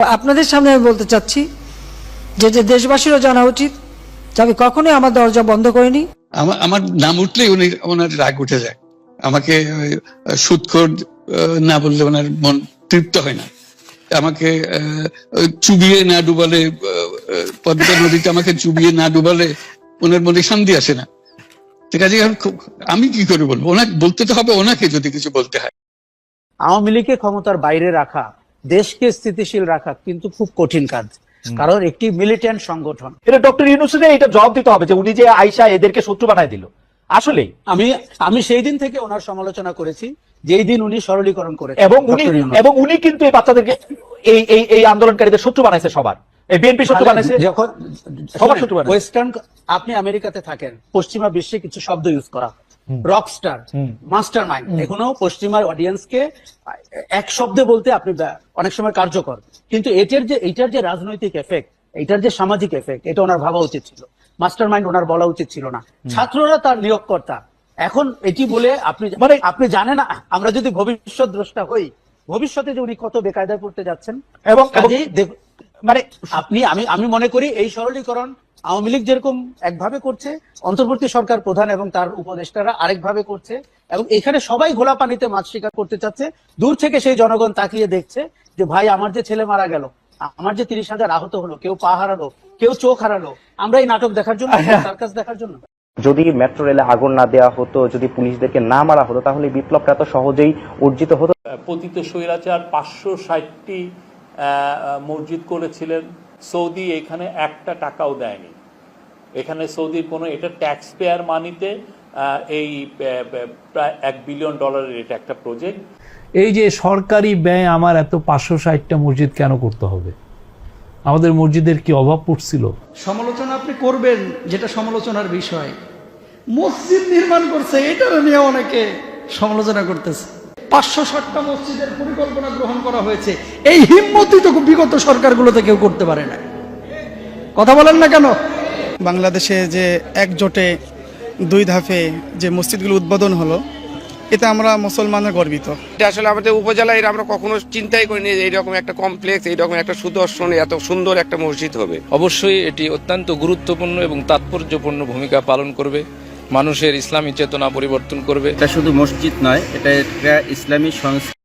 আপনাদের সামনে আমি বলতে চাচ্ছি যে যে দেশবাসীরও জানা উচিত যে আমি কখনোই আমার দরজা বন্ধ করিনি। আমার আমার নাম উঠলেই উনি ওনার রাগ উঠে যায়। আমাকে আহ, না বললে ওনার মন তৃপ্ত হয় না। আমাকে আহ, চুবিয়ে না ডুবালে পদ্মা নদীতে আমাকে চুবিয়ে না ডুবালে ওনার মনে শান্তি আসে না। ঠিক আছে আমি কি করে বলব? ওনাকে বলতে তো হবে ওনাকে যদি কিছু বলতে হয়। আওয়ামী লীগকে ক্ষমতার বাইরে রাখা দেশকে স্থিতিশীল রাখা কিন্তু খুব কঠিন কাজ। কারণ একটি মিলিটেন্ট সংগঠন। এটা ডক্টর ইউনুসের এটা জবাব দিতে হবে যে উনি যে আইসা এদেরকে শত্রু বানায় দিল। আসলে আমি আমি সেই দিন থেকে ওনার সমালোচনা করেছি যেই দিন উনি সরলীকরণ করে এবং উনি এবং উনি কিন্তু এই বাচ্চাদেরকে এই এই এই আন্দোলনকারীদের শত্রু বানাইছে সবার। এই বিএনপি শত্রু বানাইছে। যখন সবার শত্রু বানাইছে। ওয়েস্টার্ন আপনি আমেরিকাতে থাকেন পশ্চিমা বিশ্বে কিছু শব্দ ইউজ করা। রকস্টার মাস্টার মাইন্ড এখনও পশ্চিমার অডিয়েন্সকে এক শব্দে বলতে আপনি অনেক সময় কার্যকর। কিন্তু এটার যে এটার যে রাজনৈতিক এফেক্ট এটার যে সামাজিক এফেক্ট এটা ওনার ভাবা উচিত ছিল। মাস্টার মাইন্ড ওনার বলা উচিত ছিল না। ছাত্ররা তার নিয়োগকর্তা। এখন এটি বলে আপনি মানে আপনি জানেন না আমরা যদি ভবিষ্যৎ দ্রষ্টা হই ভবিষ্যতে যে উনি কত বেকায়দায় পড়তে যাচ্ছেন এবং মানে আপনি আমি আমি মনে করি এই সরলীকরণ আওয়ামী লীগ যেরকম একভাবে করছে অন্তর্বর্তী সরকার প্রধান এবং তার উপদেষ্টারা আরেকভাবে করছে এবং এখানে সবাই ঘোলা পানিতে মাছ শিকার করতে চাচ্ছে। দূর থেকে সেই জনগণ তাকিয়ে দেখছে যে ভাই আমার যে ছেলে মারা গেল আমার যে তিরিশ হাজার আহত হলো কেউ পা হারালো কেউ চোখ হারালো আমরা এই নাটক দেখার জন্য সার্কাস দেখার জন্য? যদি মেট্রো রেলে আগুন না দেওয়া হতো যদি পুলিশদেরকে না মারা হতো তাহলে বিপ্লবটা এত সহজেই অর্জিত হতো। পতিত স্বৈরাচার পাঁচশো ষাটটি মসজিদ করেছিলেন। সৌদি এখানে একটা টাকাও দেয়নি। এখানে সৌদির কোনো এটা ট্যাক্স পেয়ার মানিতে এই প্রায় এক বিলিয়ন ডলারের এটা একটা প্রজেক্ট এই যে সরকারি ব্যয় আমার এত পাঁচশো ষাটটা মসজিদ কেন করতে হবে? আমাদের মসজিদের কি অভাব পড়ছিল? সমালোচনা আপনি করবেন যেটা সমালোচনার বিষয়। মসজিদ নির্মাণ করছে এটা নিয়ে অনেকে সমালোচনা করতেছে। পাঁচশো ষাটটা মসজিদের পরিকল্পনা গ্রহণ করা হয়েছে। এই হিম্মতই তো বিগত সরকারগুলোতে কেউ করতে পারে না। কথা বলেন না কেন? বাংলাদেশে যে একজোটে দুই ধাপে যে মসজিদগুলো উদ্বোধন হলো এতে আমরা মুসলমানের গর্বিত। এটা আসলে আমাদের উপজেলায় আমরা কখনো চিন্তাই করিনি যে এইরকম একটা কমপ্লেক্স এইরকম একটা সুদর্শন এত সুন্দর একটা মসজিদ হবে। অবশ্যই এটি অত্যন্ত গুরুত্বপূর্ণ এবং তাৎপর্যপূর্ণ ভূমিকা পালন করবে। মানুষের ইসলামী চেতনা পরিবর্তন করবে। এটা শুধু মসজিদ নয় এটা একটা ইসলামী সংস্থা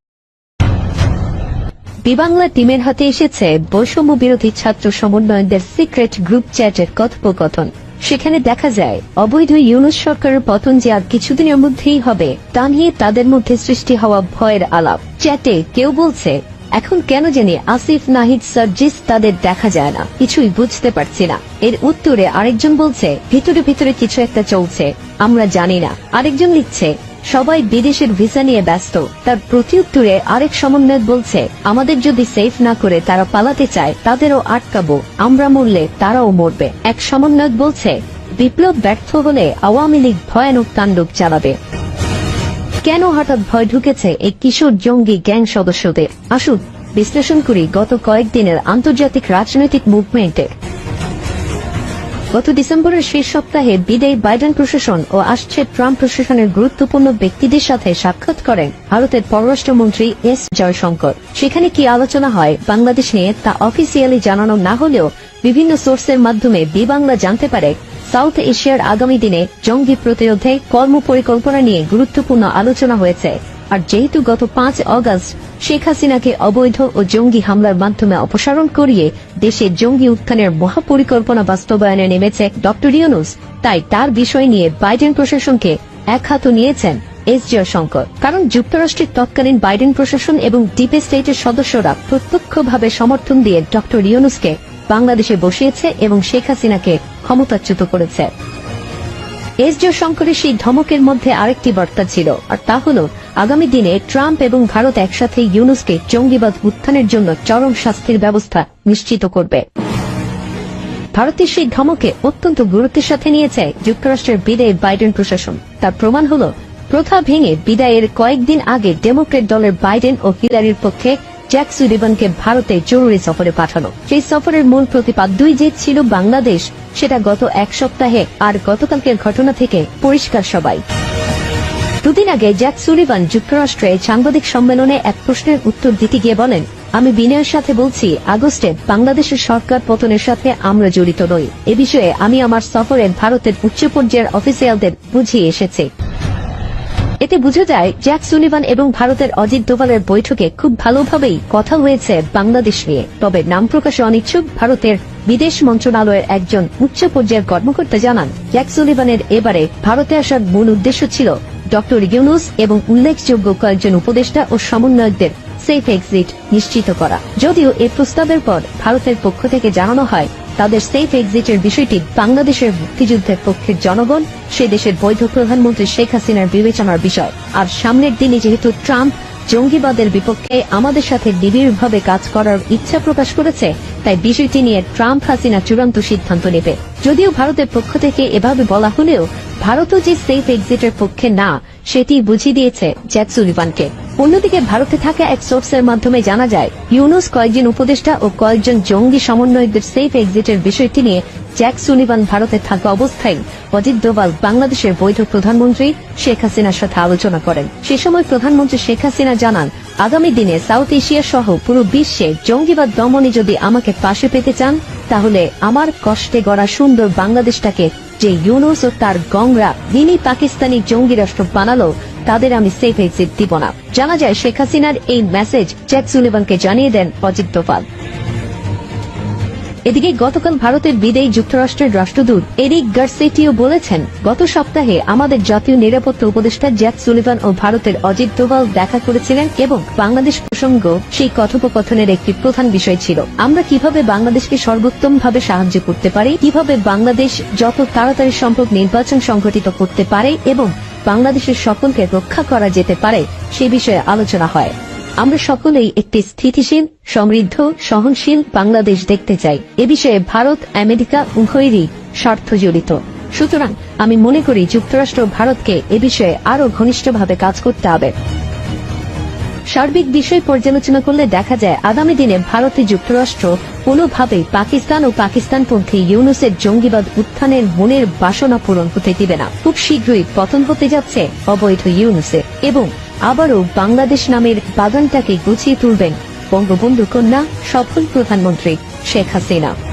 বিবাংলা টিমের হাতে এসেছে বৈষম্য বিরোধী ছাত্র সমন্বয়কদের সিক্রেট গ্রুপ চ্যাটের কথোপকথন। সেখানে দেখা যায় অবৈধ ইউনুস সরকারের পতন যে আর কিছুদিনের মধ্যেই হবে তা নিয়ে তাদের মধ্যে সৃষ্টি হওয়া ভয়ের আলাপ। চ্যাটে কেউ বলছে এখন কেন জানি আসিফ, নাহিদ, সার্জিস তাদের দেখা যায় না। কিছুই বুঝতে পারছি না। এর উত্তরে আরেকজন বলছে, ভিতরে ভিতরে কিছু একটা চলছে। আমরা জানি না। আরেকজন লিখছে, সবাই বিদেশের ভিসা নিয়ে ব্যস্ত। তার প্রতি উত্তরে আরেক সমন্বয়ক বলছে, আমাদের যদি সেফ না করে তারা পালাতে চায়, তাদেরও আটকাবো। আমরা মরলে তারাও মরবে। এক সমন্বয়ক বলছে, বিপ্লব ব্যর্থ হলে আওয়ামী লীগ ভয়ানক তাণ্ডব চালাবে। কেন হঠাৎ ভয় ঢুকেছে এই কিশোর জঙ্গি গ্যাং সদস্যদের? আসুন, বিশ্লেষণ করি গত কয়েকদিনের আন্তর্জাতিক রাজনৈতিক মুভমেন্টের গত ডিসেম্বরের শেষ সপ্তাহে বিদায়ী বাইডেন প্রশাসন ও আসছে ট্রাম্প প্রশাসনের গুরুত্বপূর্ণ ব্যক্তিদের সাথে সাক্ষাৎ করেন ভারতের পররাষ্ট্রমন্ত্রী এস জয়শঙ্কর। সেখানে কি আলোচনা হয়, বাংলাদেশ নিয়ে তা অফিসিয়ালি জানানো না হলেও বিভিন্ন সোর্সের মাধ্যমে বি বাংলা জানতে পারে সাউথ এশিয়ার আগামী দিনে জঙ্গি প্রতিরোধে কর্ম পরিকল্পনা নিয়ে গুরুত্বপূর্ণ আলোচনা হয়েছে। আর যেহেতু গত পাঁচ অগস্ট শেখ হাসিনাকে অবৈধ ও জঙ্গি হামলার মাধ্যমে অপসারণ করিয়ে দেশে জঙ্গি উত্থানের মহাপরিকল্পনা বাস্তবায়নে নেমেছে ডক্টর ইউনুস, তাই তার বিষয় নিয়ে বাইডেন প্রশাসনকে এক হাত নিয়েছেন এস শঙ্কর। কারণ যুক্তরাষ্ট্রের তৎকালীন বাইডেন প্রশাসন এবং ডিপ স্টেটের সদস্যরা প্রত্যক্ষভাবে সমর্থন দিয়ে ডক্টর ইউনুসকে বাংলাদেশে বসিয়েছে এবং শেখ হাসিনাকে ক্ষমতাচ্যুত করেছে। এস জয়শঙ্করের সেই ধমকের মধ্যে আরেকটি বার্তা ছিল, আর তা হল, আগামী দিনে ট্রাম্প এবং ভারত একসাথে ইউনুসকে জঙ্গিবাদ উত্থানের জন্য চরম শাস্তির ব্যবস্থা নিশ্চিত করবে। ভারতের সেই ধমকে অত্যন্ত গুরুত্বের সাথে নিয়েছে যুক্তরাষ্ট্রের বিদায়ী বাইডেন প্রশাসন। তার প্রমাণ হল, প্রথা ভেঙে বিদায়ের কয়েকদিন আগে ডেমোক্রেট দলের বাইডেন ও হিলারির পক্ষে জ্যাক সুলিভানকে ভারতে জরুরি সফরে পাঠানো। সেই সফরের মূল প্রতিপাদ দুই যে ছিল বাংলাদেশ। সেটা গত এক সপ্তাহে আর গতকালকের ঘটনা থেকে পরিষ্কার সবাই। দুদিন আগে জ্যাক সুলিভান যুক্তরাষ্ট্রে সাংবাদিক সম্মেলনে এক প্রশ্নের উত্তর দিতে গিয়ে বলেন, আমি বিনয়ের সাথে বলছি, আগস্টে বাংলাদেশের সরকার পতনের সাথে আমরা জড়িত নই। এ বিষয়ে আমি আমার সফরে ভারতের উচ্চ পর্যায়ের অফিসিয়ালদের বুঝিয়ে এসেছি। এতে বোঝা যায় জ্যাক সুলিভান এবং ভারতের অজিত দোভালের বৈঠকে খুব ভালোভাবেই কথা হয়েছে বাংলাদেশ নিয়ে। তবে নাম প্রকাশে অনিচ্ছুক ভারতের বিদেশ মন্ত্রণালয়ের একজন উচ্চ পর্যায়ের কর্মকর্তা জানান, জ্যাক সুলিভানের এবারে ভারতে আসার মূল উদ্দেশ্য ছিল ডক্টর ইউনুস এবং উল্লেখযোগ্য কয়েকজন উপদেষ্টা ও সমন্বয়কদের সেফ এক্সিট নিশ্চিত করা। যদিও এ প্রস্তাবের পর ভারতের পক্ষ থেকে জানানো হয় তাদের সেফ এক্সিটের বিষয়টি বাংলাদেশের মুক্তিযুদ্ধের পক্ষের জনগণ, সে দেশের বৈধ প্রধানমন্ত্রী শেখ হাসিনার বিবেচনার বিষয়। আর সামনের দিনে যেহেতু ট্রাম্প জঙ্গিবাদের বিপক্ষে আমাদের সাথে নিবিড়ভাবে কাজ করার ইচ্ছা প্রকাশ করেছে, তাই বিষয়টি নিয়ে ট্রাম্প হাসিনা চূড়ান্ত সিদ্ধান্ত নেবে। যদিও ভারতের পক্ষ থেকে এভাবে বলা হলেও, ভারতও যে সেফ এক্সিটের পক্ষে না সেটি বুঝিয়ে দিয়েছে জ্যাক সুলিভানকে অন্যদিকে ভারতে থাকা এক সোর্সের মাধ্যমে জানা যায়, ইউনুস কয়েকজন উপদেষ্টা ও কয়েকজন জঙ্গি সমন্বয়কদের সেফ এক্সিটের বিষয়টি নিয়ে জ্যাক সুলিভান ভারতে থাকা অবস্থায় অজিত দোভাল বাংলাদেশের বৈধ প্রধানমন্ত্রী শেখ হাসিনার সাথে আলোচনা করেন। সে সময় প্রধানমন্ত্রী শেখ হাসিনা জানান, আগামী দিনে সাউথ এশিয়া সহ পুরো বিশ্বে জঙ্গিবাদ দমনে যদি আমাকে পাশে পেতে চান, তাহলে আমার কষ্টে গড়া সুন্দর বাংলাদেশটাকে যে ইউনুস ও তার গংরা দিনই পাকিস্তানি জঙ্গি রাষ্ট্র বানালো, তাদের আমি সেফ এক্সিট দিব না। জানা যায় শেখ হাসিনার এই মেসেজ জ্যাক সুলিভানকে জানিয়ে দেন অজিত দোভাল। এদিকে গতকাল ভারতের বিদেয়ী যুক্তরাষ্ট্রের রাষ্ট্রদূত এরিক গার্সেটিও বলেছেন, গত সপ্তাহে আমাদের জাতীয় নিরাপত্তা উপদেষ্টা জ্যাক সুলিভান ও ভারতের অজিত দোভাল দেখা করেছিলেন এবং বাংলাদেশ প্রসঙ্গ সেই কথোপকথনের একটি প্রধান বিষয় ছিল। আমরা কীভাবে বাংলাদেশকে সর্বোত্তম ভাবে সাহায্য করতে পারি, কীভাবে বাংলাদেশ যত তাড়াতাড়ি সম্ভব নির্বাচন সংঘটিত করতে পারে এবং বাংলাদেশের সকলকে রক্ষা করা যেতে পারে, সে বিষয়ে আলোচনা হয়। আমরা সকলেই একটি স্থিতিশীল, সমৃদ্ধ, সহনশীল বাংলাদেশ দেখতে চাই। এ বিষয়ে ভারত, আমেরিকা উভয়েরই স্বার্থ জড়িত। সুতরাং আমি মনে করি যুক্তরাষ্ট্র ভারতকে এ বিষয়ে আরও ঘনিষ্ঠভাবে কাজ করতে হবে। সার্বিক বিষয় পর্যালোচনা করলে দেখা যায়, আগামী দিনে ভারতে যুক্তরাষ্ট্র কোনোভাবেই পাকিস্তান ও পাকিস্তানপন্থী ইউনুসের জঙ্গিবাদ উত্থানের মনের বাসনা পূরণ হতে দিবে না। খুব শীঘ্রই পতন হতে যাচ্ছে অবৈধ ইউনুসের। এবং আবারও বাংলাদেশ নামের বাগানটাকে গুছিয়ে তুলবেন। বঙ্গবন্ধু কন্যা সফল প্রধানমন্ত্রী শেখ হাসিনা।